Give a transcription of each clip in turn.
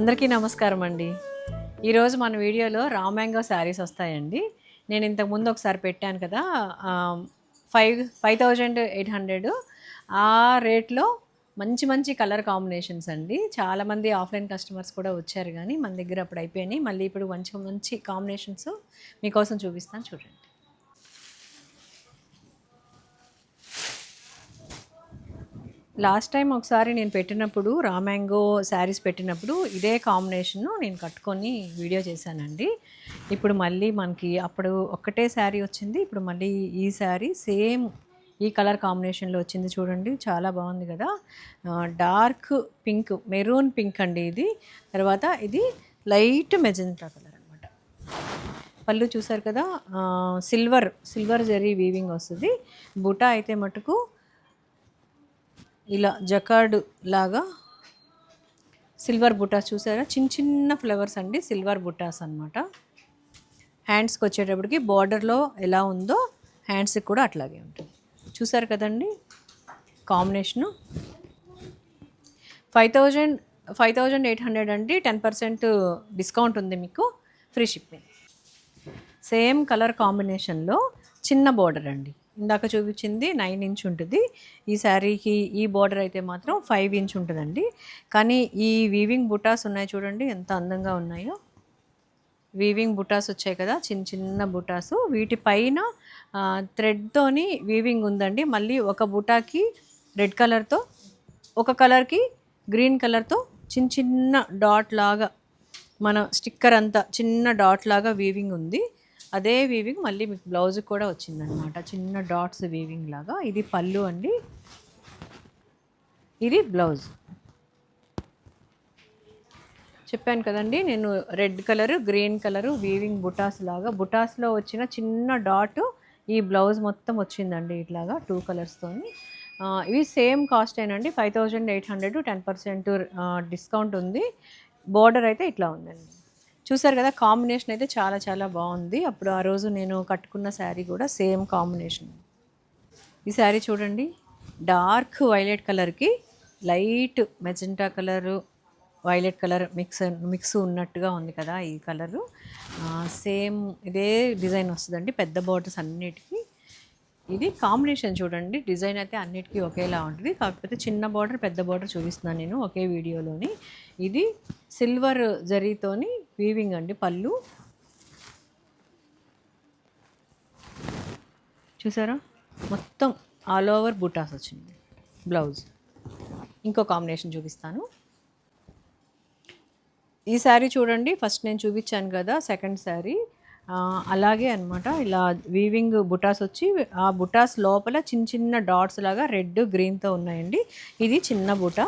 అందరికీ నమస్కారం అండి. ఈరోజు మన వీడియోలో రా మ్యాంగో శారీస్ వస్తాయండి. నేను ఇంతకు ముందు ఒకసారి పెట్టాను కదా five five thousand eight hundred. ఆ రేట్లో మంచి మంచి కలర్ కాంబినేషన్స్ అండి. చాలామంది ఆఫ్లైన్ కస్టమర్స్ కూడా వచ్చారు కానీ మన దగ్గర అప్పుడు అయిపోయినాయి. మళ్ళీ ఇప్పుడు మంచి మంచి కాంబినేషన్స్ మీకోసం చూపిస్తాను చూడండి. లాస్ట్ టైం ఒకసారి నేను పెట్టినప్పుడు రా మ్యాంగో శారీస్ పెట్టినప్పుడు ఇదే కాంబినేషన్ను నేను కట్టుకొని వీడియో చేశానండి. ఇప్పుడు మళ్ళీ మనకి అప్పుడు ఒక్కటే శారీ వచ్చింది ఇప్పుడు మళ్ళీ ఈ శారీ సేమ్ ఈ కలర్ కాంబినేషన్లో వచ్చింది చూడండి చాలా బాగుంది కదా. డార్క్ పింక్ మెరూన్ పింక్ అండి ఇది. తర్వాత ఇది లైట్ మెజెంటా కలర్ అనమాట పళ్ళు చూసారు కదా సిల్వర్ సిల్వర్ జరీ వీవింగ్ వస్తుంది. బుటా అయితే మటుకు ఇలా జకార్డు లాగా సిల్వర్ బుటాస్ చూసారా? చిన్న చిన్న ఫ్లవర్స్ అండి సిల్వర్ బుటాస్ అనమాట హ్యాండ్స్కి వచ్చేటప్పటికి బార్డర్లో ఎలా ఉందో హ్యాండ్స్కి కూడా అట్లాగే ఉంటుంది. చూసారు కదండి? Combination five thousand five thousand eight hundred అండి టెన్ పర్సెంట్ డిస్కౌంట్ ఉంది మీకు ఫ్రీ షిప్పింగ్ సేమ్ కలర్ కాంబినేషన్లో చిన్న బార్డర్ అండి. ఇందాక చూపించింది నైన్ ఇంచ్ ఉంటుంది. ఈ శారీకి ఈ బార్డర్ అయితే మాత్రం ఫైవ్ ఇంచ్ ఉంటుందండి. కానీ ఈ వీవింగ్ బుటాస్ ఉన్నాయి చూడండి ఎంత అందంగా ఉన్నాయో. వీవింగ్ బుటాస్ వచ్చాయి కదా చిన్న చిన్న బుటాస్. వీటిపైన థ్రెడ్తోని వీవింగ్ ఉందండి. మళ్ళీ ఒక బుటాకి రెడ్ కలర్తో ఒక కలర్కి గ్రీన్ కలర్తో చిన్న చిన్న డాట్ లాగా మన స్టిక్కర్ అంతా చిన్న డాట్ లాగా వీవింగ్ ఉంది. అదే వీవింగ్ మళ్ళీ మీకు బ్లౌజ్ కూడా వచ్చిందనమాట చిన్న డాట్స్ వీవింగ్ లాగా. ఇది పళ్ళు అండి. ఇది బ్లౌజ్ చెప్పాను కదండి నేను red colour green colour weaving బుటాస్ లాగా. బుటాస్లో వచ్చిన చిన్న డాట్ ఈ బ్లౌజ్ మొత్తం వచ్చిందండి ఇట్లాగా టూ కలర్స్తోని ఇవి సేమ్ కాస్ట్ ఏనండి. Five thousand eight hundred ten percent discount ఉంది. బోర్డర్ అయితే ఇట్లా ఉందండి. చూసారు కదా కాంబినేషన్ అయితే చాలా చాలా బాగుంది. అప్పుడు ఆ రోజు నేను కట్టుకున్న శారీ కూడా సేమ్ కాంబినేషన్. ఈ శారీ చూడండి డార్క్ వైలెట్ కలర్కి light magenta colour violet colour mix mix ఉన్నట్టుగా ఉంది కదా ఈ కలరు. సేమ్ ఇదే డిజైన్ వస్తుందండి పెద్ద బాటిల్స్ అన్నిటికీ. ఇది కాంబినేషన్ చూడండి. డిజైన్ అయితే అన్నిటికీ ఒకేలా ఉంటుంది. కాకపోతే చిన్న బార్డర్ పెద్ద బార్డర్ చూపిస్తున్నాను నేను ఒకే వీడియోలోని. ఇది సిల్వర్ జరీతోని వీవింగ్ అండి పళ్ళు. చూసారా? మొత్తం ఆల్ ఓవర్ బుటాస్ వచ్చింది. బ్లౌజ్. ఇంకో కాంబినేషన్ చూపిస్తాను. ఈ శారీ చూడండి. ఫస్ట్ నేను చూపించాను కదా సెకండ్ శారీ. అలాగే అనమాట ఇలా వీవింగ్ బుటాస్ వచ్చి ఆ బుటాస్ లోపల చిన్న చిన్న డాట్స్ లాగా రెడ్ గ్రీన్తో ఉన్నాయండి. ఇది చిన్న బుట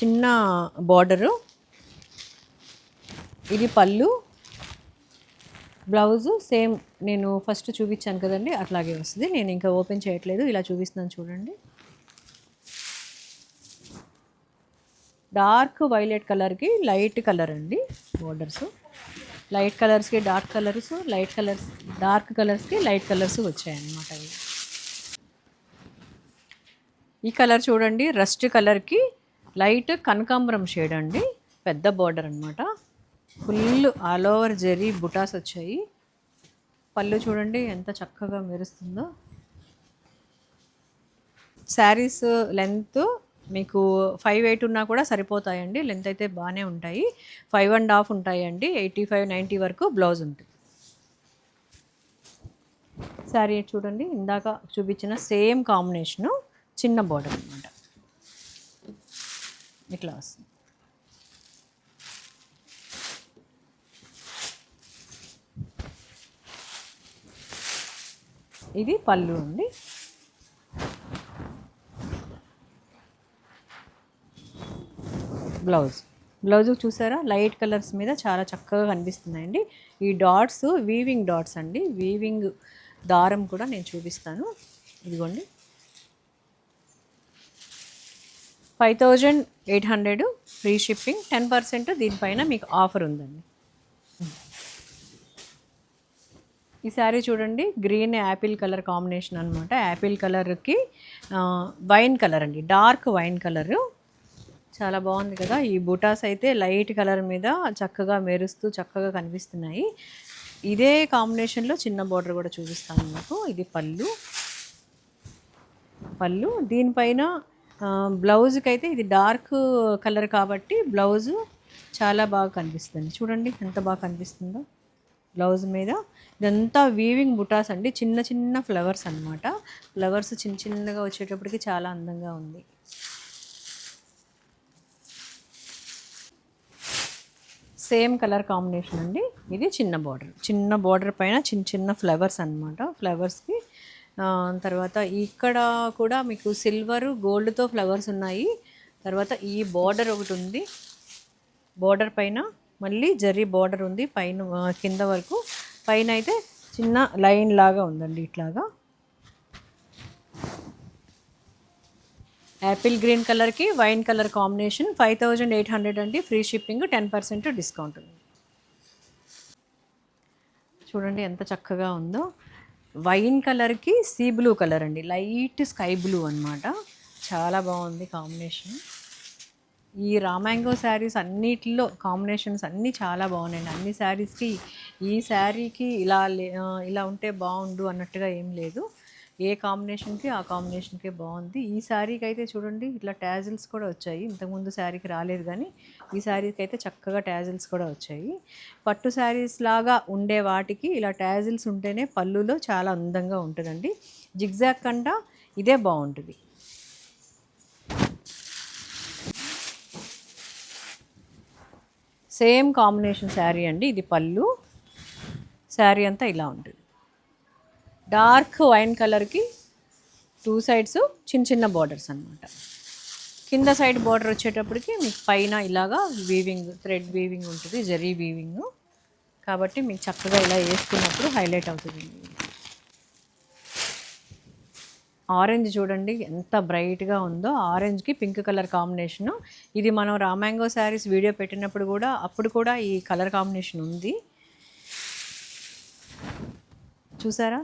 చిన్న బార్డరు ఇది పళ్ళు బ్లౌజు సేమ్ నేను ఫస్ట్ చూపించాను కదండి అట్లాగే వస్తుంది. నేను ఇంకా ఓపెన్ చేయట్లేదు ఇలా చూపిస్తున్నాను చూడండి. డార్క్ వైలెట్ కలర్కి లైట్ కలర్ అండి borders light కలర్స్కి dark colours light colours dark కలర్స్కి light colours వచ్చాయన్నమాట అవి ఈ కలర్ చూడండి రస్ట్ కలర్కి లైట్ కనకాంబరం షేడ్ అండి. పెద్ద బార్డర్ అనమాట ఫుల్ ఆల్ ఓవర్ జెరీ బుటాస్ వచ్చాయి. పళ్ళు చూడండి ఎంత చక్కగా మెరుస్తుందో. శారీస్ లెంత్ మీకు ఫైవ్ ఎయిట్ ఉన్నా కూడా సరిపోతాయండి. లెంత్ అయితే బాగానే ఉంటాయి. ఫైవ్ అండ్ హాఫ్ ఉంటాయండి. ఎయిటీ ఫైవ్ నైంటీ వరకు బ్లౌజ్ ఉంటుంది. శారీ చూడండి. ఇందాక చూపించిన సేమ్ కాంబినేషను చిన్న బోర్డర్ అనమాట ఇట్లా వస్తుంది ఇది పళ్ళు అండి. బ్లౌజ్. బ్లౌజ్ చూసారా? లైట్ కలర్స్ మీద చాలా చక్కగా కనిపిస్తున్నాయండి. ఈ డాట్స్ వీవింగ్ డాట్స్ అండి. వీవింగ్ దారం కూడా నేను చూపిస్తాను. ఇదిగోండి. Five thousand eight hundred free shipping. Ten percent దీనిపైన మీకు ఆఫర్ ఉందండి. ఈ శారీ చూడండి. గ్రీన్ యాపిల్ కలర్ కాంబినేషన్ అనమాట యాపిల్ కలర్కి వైన్ కలర్ అండి. Dark wine colour. చాలా బాగుంది కదా. ఈ బుటాస్ అయితే లైట్ కలర్ మీద చక్కగా మెరుస్తూ చక్కగా కనిపిస్తున్నాయి. ఇదే కాంబినేషన్లో చిన్న బార్డర్ కూడా చూపిస్తాను మీకు. ఇది పళ్ళు. పళ్ళు. దీనిపైన బ్లౌజ్కి అయితే ఇది డార్క్ కలర్ కాబట్టి బ్లౌజు చాలా బాగా కనిపిస్తుంది. చూడండి ఎంత బాగా కనిపిస్తుందో బ్లౌజ్ మీద. ఇదంతా వీవింగ్ బుటాస్ అండి. చిన్న చిన్న ఫ్లవర్స్ అన్నమాట. ఫ్లవర్స్ చిన్న చిన్నగా వచ్చేటప్పటికి చాలా అందంగా ఉంది. సేమ్ కలర్ కాంబినేషన్ అండి. ఇది చిన్న బార్డర్. చిన్న బార్డర్ పైన చిన్న చిన్న ఫ్లవర్స్ అనమాట ఫ్లవర్స్కి తర్వాత ఇక్కడ కూడా మీకు సిల్వర్ గోల్డ్తో ఫ్లవర్స్ ఉన్నాయి. తర్వాత ఈ బార్డర్ ఒకటి ఉంది. బార్డర్ పైన మళ్ళీ జరీ బార్డర్ ఉంది. పైన కింద వరకు. పైన అయితే చిన్న లైన్ లాగా ఉందండి ఇట్లాగా. యాపిల్ గ్రీన్ కలర్కి wine colour combination five thousand eight hundred అండి. Free shipping ten percent discount ఉంది. చూడండి ఎంత చక్కగా ఉందో. వైన్ కలర్కి సీ బ్లూ కలర్ అండి. లైట్ స్కై బ్లూ అన్నమాట. చాలా బాగుంది కాంబినేషన్ ఈ రామాంగో శారీస్ అన్నిటిలో కాంబినేషన్స్ అన్నీ చాలా బాగున్నాయండి. అన్ని శారీస్కి ఈ శారీకి ఇలా లే- ఇలా ఉంటే బాగుండు అన్నట్టుగా ఏం లేదు. ఏ కాంబినేషన్కి ఆ కాంబినేషన్కే బాగుంది ఈ శారీకి అయితే చూడండి ఇట్లా ట్యాజిల్స్ కూడా వచ్చాయి. ఇంతకుముందు శారీకి రాలేదు కానీ ఈ శారీకి అయితే చక్కగా ట్యాజిల్స్ కూడా వచ్చాయి. పట్టు శారీస్ లాగా ఉండే వాటికి ఇలా ట్యాజిల్స్ ఉంటేనే పళ్ళులో చాలా అందంగా ఉంటుందండి. జిగ్జాగ్ కంట ఇదే బాగుంటుంది సేమ్ కాంబినేషన్ శారీ అండి ఇది పళ్ళు. శారీ అంతా ఇలా ఉంటుంది. డార్క్ వైన్ కలర్కి టూ సైడ్స్ చిన్న చిన్న బార్డర్స్ అన్నమాట. కింద సైడ్ బార్డర్ వచ్చేటప్పటికి మీకు పైన ఇలాగా వీవింగ్ థ్రెడ్ వీవింగ్ ఉంటుంది జరీ వీవింగ్ కాబట్టి మీకు చక్కగా ఇలా వేసుకున్నప్పుడు హైలైట్ అవుతుంది. ఆరెంజ్ చూడండి ఎంత బ్రైట్గా ఉందో. ఆరెంజ్కి పింక్ కలర్ కాంబినేషను ఇది మనం రామాంగో శారీస్ వీడియో పెట్టినప్పుడు కూడా అప్పుడు కూడా ఈ కలర్ కాంబినేషన్ ఉంది. చూసారా?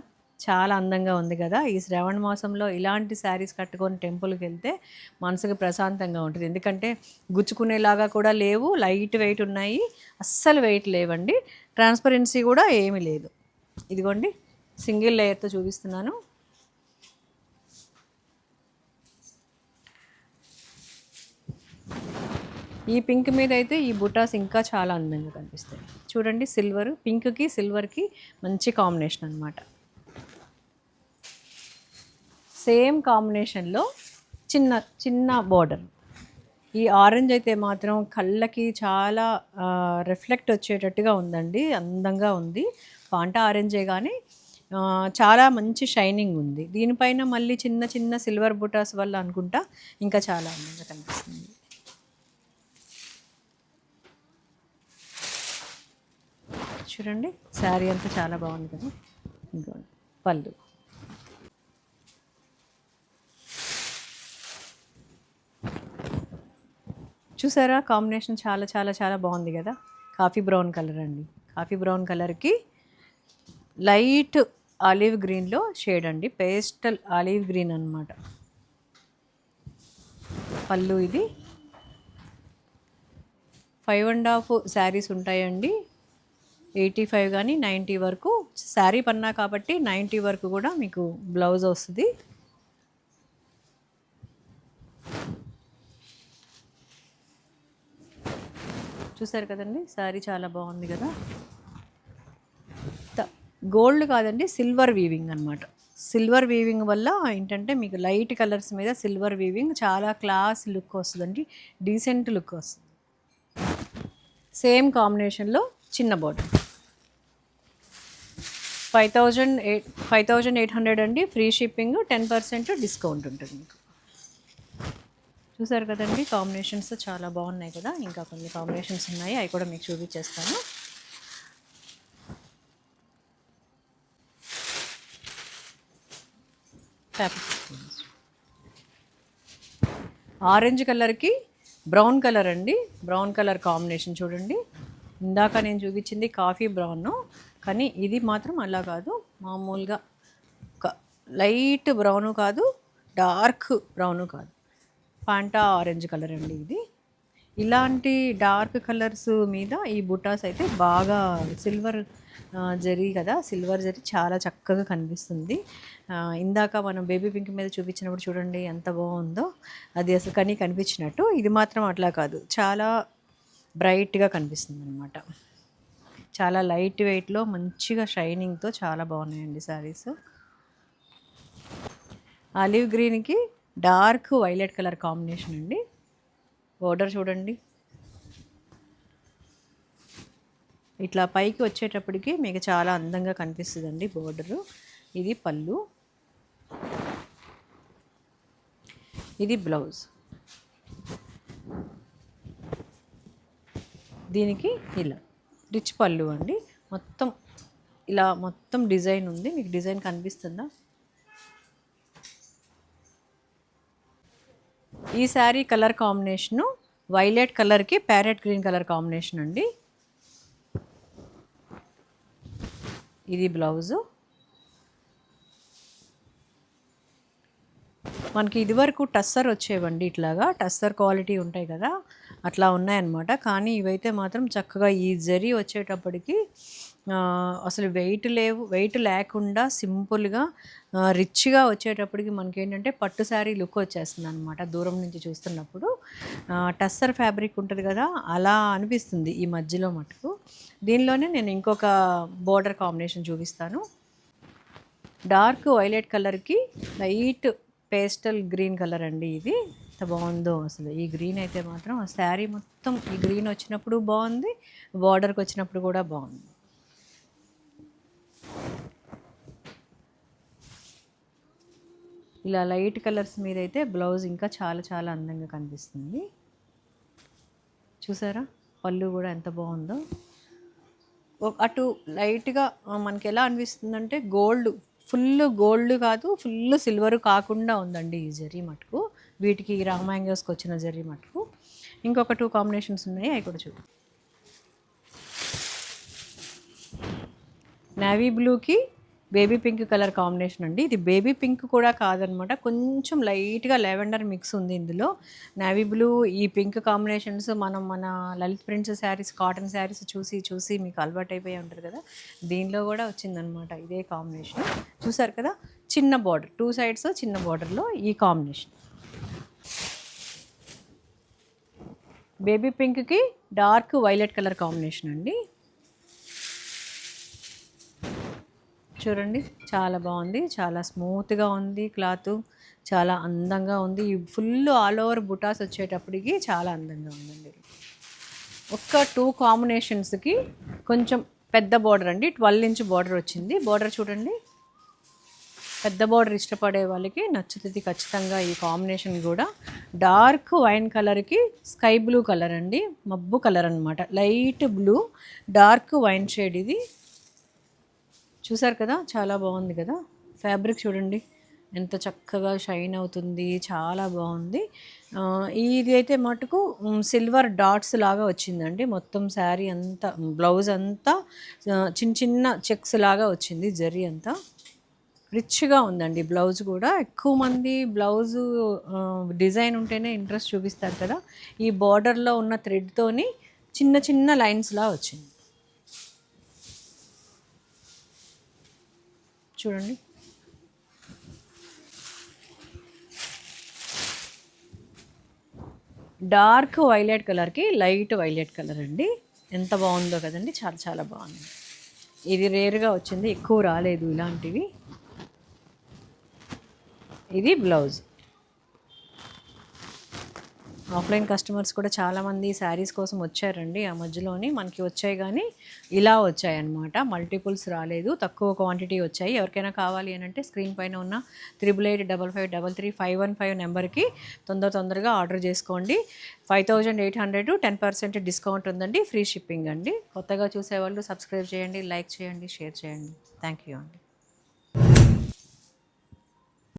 చాలా అందంగా ఉంది కదా. ఈ శ్రావణ మాసంలో ఇలాంటి శారీస్ కట్టుకొని టెంపుల్కి వెళ్తే మనసుకు ప్రశాంతంగా ఉంటుంది. ఎందుకంటే గుచ్చుకునేలాగా కూడా లేవు లైట్ వెయిట్ ఉన్నాయి. అస్సలు వెయిట్ లేవండి. ట్రాన్స్పరెన్సీ కూడా ఏమీ లేదు. ఇదిగోండి సింగిల్ లేయర్తో చూపిస్తున్నాను. ఈ పింక్ మీద అయితే ఈ బుటాస్ ఇంకా చాలా అందంగా కనిపిస్తాయి. చూడండి సిల్వర్ పింక్కి సిల్వర్కి మంచి కాంబినేషన్ అనమాట సేమ్ కాంబినేషన్లో చిన్న చిన్న బార్డర్ ఈ ఆరెంజ్ అయితే మాత్రం కళ్ళకి చాలా రిఫ్లెక్ట్ వచ్చేటట్టుగా ఉందండి. అందంగా ఉంది. పాంట ఆరెంజే కానీ చాలా మంచి షైనింగ్ ఉంది. దీనిపైన మళ్ళీ చిన్న చిన్న సిల్వర్ బుటాస్ వల్ల అనుకుంటా ఇంకా చాలా అందంగా కనిపిస్తుంది. చూడండి శారీ అంతా చాలా బాగుంది కదా. ఇంకోండి పళ్ళు. చూసారా? కాంబినేషన్ చాలా చాలా చాలా బాగుంది కదా? కాఫీ బ్రౌన్ కలర్ అండి. కాఫీ బ్రౌన్ కలర్కి లైట్ ఆలివ్ గ్రీన్లో షేడ్ అండి. పేస్టల్ ఆలివ్ గ్రీన్ అన్నమాట. పళ్ళు ఇది. ఫైవ్ అండ్ హాఫ్ శారీస్ ఉంటాయండి. ఎయిటీ ఫైవ్ కానీ నైంటీ వరకు. శారీ పన్నా కాబట్టి నైంటీ వరకు కూడా మీకు బ్లౌజ్ వస్తుంది. చూసారు కదండి? శారీ చాలా బాగుంది కదా? గోల్డ్ కాదండి సిల్వర్ వీవింగ్ అన్నమాట. సిల్వర్ వీవింగ్ వల్ల ఏంటంటే మీకు లైట్ కలర్స్ మీద సిల్వర్ వీవింగ్ చాలా క్లాస్ లుక్ వస్తుందండి డీసెంట్ లుక్ వస్తుంది. సేమ్ కాంబినేషన్లో చిన్న border five thousand eight five thousand eight hundred అండి free shipping ten percent discount ఉంటుంది మీకు. చూసారు కదండి కాంబినేషన్స్ చాలా బాగున్నాయి కదా. ఇంకా కొన్ని కాంబినేషన్స్ ఉన్నాయి అవి కూడా మీకు చూపించేస్తాను. ఆరెంజ్ కలర్కి బ్రౌన్ కలర్ అండి. బ్రౌన్ కలర్ కాంబినేషన్ చూడండి. ఇందాక నేను చూపించింది కాఫీ బ్రౌన్ కానీ ఇది మాత్రం అలా కాదు. మామూలుగా లైట్ బ్రౌను కాదు డార్క్ బ్రౌను కాదు. పాంటా ఆరెంజ్ కలర్ అండి ఇది. ఇలాంటి డార్క్ కలర్స్ మీద ఈ బుటాస్ అయితే బాగా సిల్వర్ జరీ కదా సిల్వర్ జరీ చాలా చక్కగా కనిపిస్తుంది. ఇందాక మనం బేబీ పింక్ మీద చూపించినప్పుడు చూడండి ఎంత బాగుందో. అది అసలు కానీ కనిపించినట్టు. ఇది మాత్రం అట్లా కాదు. చాలా బ్రైట్గా కనిపిస్తుంది అనమాట చాలా లైట్ వెయిట్లో మంచిగా షైనింగ్తో చాలా బాగున్నాయండి శారీస్. ఆలివ్ గ్రీన్కి డార్క్ వైలెట్ కలర్ కాంబినేషన్ అండి. బోర్డర్ చూడండి. ఇట్లా పైకి వచ్చేటప్పటికి మీకు చాలా అందంగా కనిపిస్తుందండి బోర్డరు. ఇది పళ్ళు. ఇది బ్లౌజ్. దీనికి ఇలా. రిచ్ పళ్ళు అండి. మొత్తం ఇలా మొత్తం డిజైన్ ఉంది. మీకు డిజైన్ కనిపిస్తుందా? ఈ శారీ కలర్ కాంబినేషను వైలెట్ కలర్కి ప్యారెట్ గ్రీన్ కలర్ కాంబినేషన్ అండి. ఇది బ్లౌజు. మనకి ఇదివరకు టస్సర్ వచ్చేవండి ఇట్లాగా. టస్సర్ క్వాలిటీ ఉంటాయి కదా అట్లా ఉన్నాయన్నమాట. కానీ ఇవైతే మాత్రం చక్కగా ఈ జరీ వచ్చేటప్పటికి అసలు వెయిట్ లేవు వెయిట్ లేకుండా సింపుల్గా రిచ్గా వచ్చేటప్పటికి మనకి ఏంటంటే పట్టు శారీ లుక్ వచ్చేస్తుంది అనమాట దూరం నుంచి చూస్తున్నప్పుడు. టస్సర్ ఫ్యాబ్రిక్ ఉంటుంది కదా అలా అనిపిస్తుంది ఈ మధ్యలో మటుకు. దీనిలోనే నేను ఇంకొక బోర్డర్ కాంబినేషన్ చూపిస్తాను. డార్క్ వైలెట్ కలర్కి లైట్ పేస్టల్ గ్రీన్ కలర్ అండి ఇది. ఎంత బాగుందో అసలు. ఈ గ్రీన్ అయితే మాత్రం ఆ శారీ మొత్తం ఈ గ్రీన్ వచ్చినప్పుడు బాగుంది బార్డర్కి వచ్చినప్పుడు కూడా బాగుంది. ఇలా లైట్ కలర్స్ మీద అయితే బ్లౌజ్ ఇంకా చాలా చాలా అందంగా కనిపిస్తుంది. చూసారా? పళ్ళు కూడా ఎంత బాగుందో. అటు లైట్గా మనకి ఎలా అనిపిస్తుందంటే గోల్డ్ ఫుల్ గోల్డ్ కాదు ఫుల్ సిల్వర్ కాకుండా ఉందండి ఈ జరీ మటుకు. వీటికి రామాయంగస్కి వచ్చిన జరీ మటుకు. ఇంకొక టూ కాంబినేషన్స్ ఉన్నాయి అవి కూడా చూడు నేవీ బ్లూకి బేబీ పింక్ కలర్ కాంబినేషన్ అండి. ఇది బేబీ పింక్ కూడా కాదనమాట. కొంచెం లైట్గా లెవెండర్ మిక్స్ ఉంది ఇందులో. నేవీ బ్లూ ఈ పింక్ కాంబినేషన్స్ మనం మన లలిత్ ప్రింట్స్ శారీస్ కాటన్ శారీస్ చూసి చూసి మీకు అలవాటు అయిపోయి ఉంటారు కదా. దీనిలో కూడా వచ్చిందనమాట ఇదే కాంబినేషన్. చూసారు కదా? చిన్న బార్డర్ టూ సైడ్స్ చిన్న బార్డర్లో ఈ కాంబినేషన్. బేబీ పింక్కి డార్క్ వైలెట్ కలర్ కాంబినేషన్ అండి. చూడండి. చాలా బాగుంది. చాలా స్మూత్గా ఉంది క్లాత్. చాలా అందంగా ఉంది. ఫుల్ ఆల్ ఓవర్ బుటాస్ వచ్చేటప్పటికి చాలా అందంగా ఉందండి. ఒక్క టూ కాంబినేషన్స్కి కొంచెం పెద్ద బార్డర్ అండి. ట్వెల్వ్ ఇంచ్ బార్డర్ వచ్చింది. బార్డర్ చూడండి. పెద్ద బార్డర్ ఇష్టపడే వాళ్ళకి నచ్చుతుంది ఖచ్చితంగా ఈ కాంబినేషన్ కూడా. డార్క్ వైన్ కలర్కి స్కై బ్లూ కలర్ అండి. మబ్బు కలర్ అనమాట light blue. Dark wine shade ఇది. చూసారు కదా? చాలా బాగుంది కదా? ఫ్యాబ్రిక్ చూడండి. ఎంత చక్కగా షైన్ అవుతుంది. చాలా బాగుంది. ఇది అయితే మటుకు సిల్వర్ డాట్స్ లాగా వచ్చిందండి. మొత్తం శారీ అంతా బ్లౌజ్ అంతా చిన్న చిన్న చెక్స్ లాగా వచ్చింది. జరీ అంతా. రిచ్గా ఉందండి. బ్లౌజ్ కూడా. ఎక్కువ మంది బ్లౌజ్ డిజైన్ ఉంటేనే ఇంట్రెస్ట్ చూపిస్తారు కదా? ఈ బార్డర్లో ఉన్న థ్రెడ్తోని చిన్న చిన్న లైన్స్లా వచ్చింది. చూడండి. డార్క్ వైలెట్ కలర్కి లైట్ వైలెట్ కలర్ అండి. ఎంత బాగుందో కదండి. చాలా చాలా బాగుంది. ఇది రేర్గా వచ్చింది. ఎక్కువ రాలేదు ఇలాంటివి. ఇది బ్లౌజ్. ఆఫ్లైన్ కస్టమర్స్ కూడా చాలామంది శారీస్ కోసం వచ్చారండి. ఆ మధ్యలోని మనకి వచ్చాయి కానీ ఇలా వచ్చాయి అన్నమాట. మల్టిపుల్స్ రాలేదు. తక్కువ క్వాంటిటీ వచ్చాయి. ఎవరికైనా కావాలి అని అంటే స్క్రీన్ పైన ఉన్న triple eight double five double three five one five నెంబర్కి తొందర తొందరగా ఆర్డర్ చేసుకోండి. Five thousand eight hundred ten percent discount ఉందండి. ఫ్రీ షిప్పింగ్ అండి. కొత్తగా చూసేవాళ్ళు సబ్స్క్రైబ్ చేయండి లైక్ చేయండి షేర్ చేయండి. థ్యాంక్ యూ అండి.